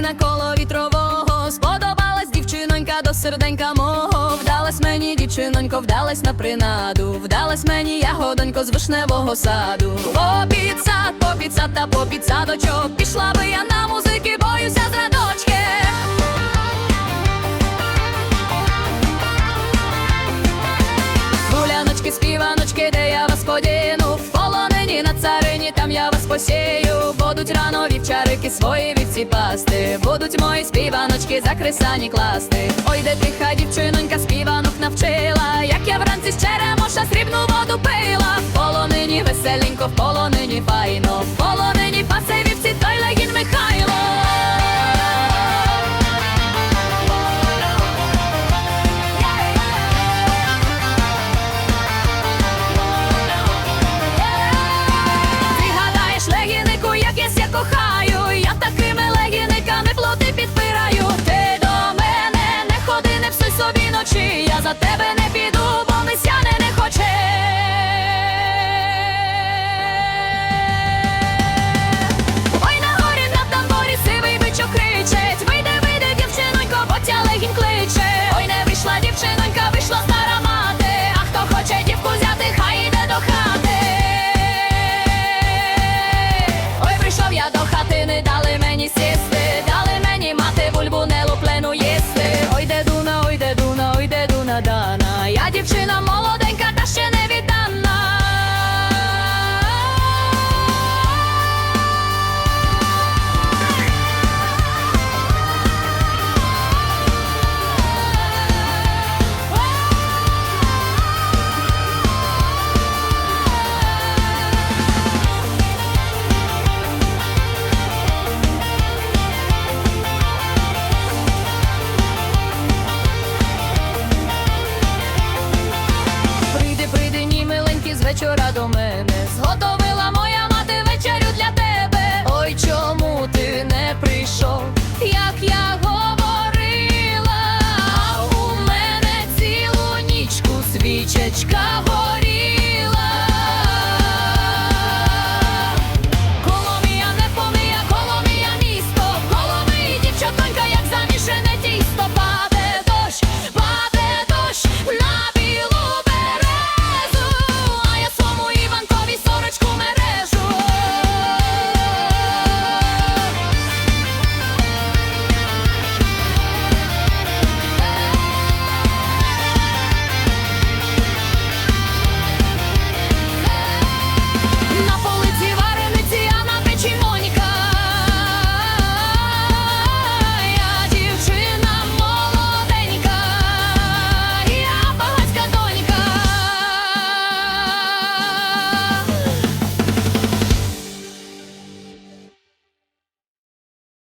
на коло вітрового сподобалась дівчинонька до серденька мого. Вдалась мені, дівчинонько, вдалась на принаду, вдалась мені ягодонько з вишневого саду. Попід сад, попід сад та попід садочок Пішла би я на музики, боюся зрадочки. Гуляночки, співаночки, де я там я вас посію Будуть рано вівчарики свої вівці пасти. Будуть мої співаночки закресані класти. Ой, де тиха дівчинонька співанок навчила. Як я вранці з черемоша срібну воду пила. В полонині веселенько, в полонині файно за тебе вечора до мене.